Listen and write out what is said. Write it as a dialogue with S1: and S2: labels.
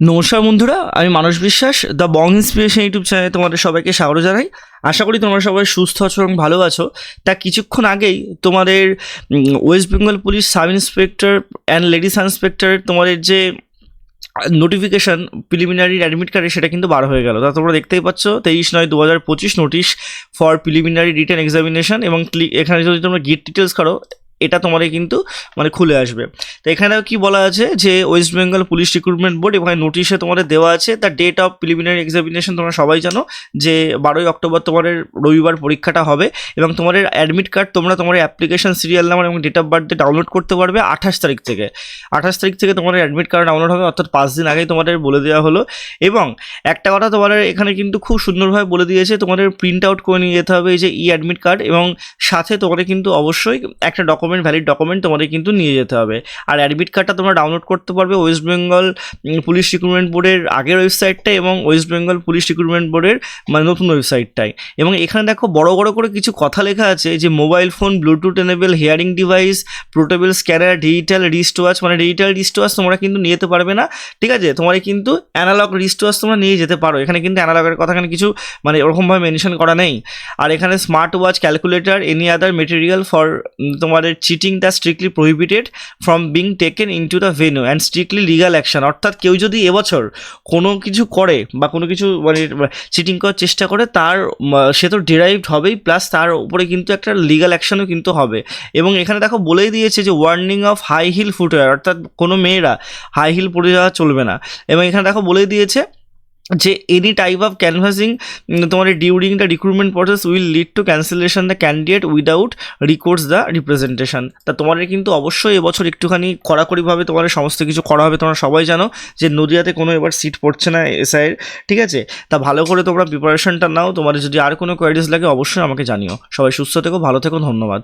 S1: নমস্কার বন্ধুরা, আমি মানস বিশ্বাস দ্য বং ইন্সপিরেশন ইউটিউব চ্যানেলে তোমাদের সবাইকে স্বাগত জানাই। আশা করি তোমরা সবাই সুস্থ আছো এবং ভালো আছো। তা কিছুক্ষণ আগেই তোমাদের West Bengal police sub inspector and ladies inspector তোমাদের যে নোটিফিকেশান প্রিলিমিনারি অ্যাডমিট কার্ডে সেটা কিন্তু বার হয়ে গেল। তা তোমরা দেখতেই পাচ্ছ, তেইশ নয় দু হাজার পঁচিশ notice for preliminary return examination এবং ক্লিক এখানে যদি তোমরা গেট ডিটেলস করো এটা তোমাদের কিন্তু মানে খুলে আসবে। তো এখানেও কি বলা আছে যে West Bengal police recruitment board এবং নোটিশে তোমাদের দেওয়া আছে the date of preliminary examination তোমরা সবাই জানো যে বারোই অক্টোবর তোমাদের রবিবার পরীক্ষাটা হবে এবং তোমাদের অ্যাডমিট কার্ড তোমরা তোমার অ্যাপ্লিকেশন সিরিয়াল নাম্বার এবং ডেট অফ বার্থে ডাউনলোড করতে পারবে আঠাশ তারিখ থেকে। আঠাশ তারিখ থেকে তোমাদের অ্যাডমিট কার্ড ডাউনলোড হবে অর্থাৎ পাঁচ দিন আগেই তোমাদের বলে দেওয়া হলো এবং একটা কথা তোমাদের এখানে কিন্তু খুব সুন্দরভাবে বলে দিয়েছে তোমাদের প্রিন্ট আউট করে নিয়ে যেতে হবে এই যে ই অ্যাডমিট কার্ড এবং সাথে তোমাদের কিন্তু অবশ্যই একটা ডকুমেন্ট ভ্যালিড ডকুমেন্ট তোমাদের কিন্তু নিয়ে যেতে হবে। আর অ্যাডমিট কার্ডটা তোমরা ডাউনলোড করতে পারবে ওয়েস্ট বেঙ্গল পুলিশ রিক্রুটমেন্ট বোর্ডের আগের ওয়েবসাইটটাই এবং ওয়েস্ট বেঙ্গল পুলিশ রিক্রুটমেন্ট বোর্ডের মানে নতুন ওয়েবসাইটটাই এবং এখানে দেখো বড় বড় করে কিছু কথা লেখা আছে যে mobile phone bluetooth enable hearing device portable scanner digital wrist watch মানে ডিজিটাল রিস্ট ওয়াচ তোমরা কিন্তু নিয়ে যেতে পারবে না। ঠিক আছে? তোমরা কিন্তু অ্যানালগ রিস্ট ওয়াচ তোমরা নিয়ে যেতে পারো। এখানে কিন্তু অ্যানালগের কথা এখানে কিছু মানে ওরকমভাবে মেনশন করা নেই। আর এখানে smart watch calculator any other material for তোমাদের cheating the strictly prohibited from being taken into the venue and strictly legal action অর্থাৎ কেউ যদি এবছর কোনো কিছু করে বা কোনো কিছু মানে চিটিং করার চেষ্টা করে, তার সে তো ডিরাইভড হবেই প্লাস তার উপরে কিন্তু একটা লিগাল অ্যাকশনও কিন্তু হবে। এবং এখানে দেখো বলেই দিয়েছে যে warning of high heel footwear অর্থাৎ কোনো মেয়েরা হাই হিল পরে যাওয়া চলবে না। এবং এখানে দেখো বলেই দিয়েছে যে এনি টাইপ অফ ক্যানভাসিং তোমার during the recruitment process will lead to cancellation the candidate without recourse the representation তা তোমাদের কিন্তু অবশ্যই এবছর একটুখানি কড়াকড়িভাবে তোমাদের সমস্ত কিছু করা হবে, তোমরা সবাই জানো যে নদিয়াতে কোনো এবার সিট পড়ছে না এসআইয়ের ঠিক আছে? তা ভালো করে তোমরা প্রিপারেশনটা নাও, তোমাদের যদি আর কোনো কোয়ারিজ লাগে অবশ্যই আমাকে জানিও। সবাই সুস্থ থেকো, ভালো থেকো, ধন্যবাদ।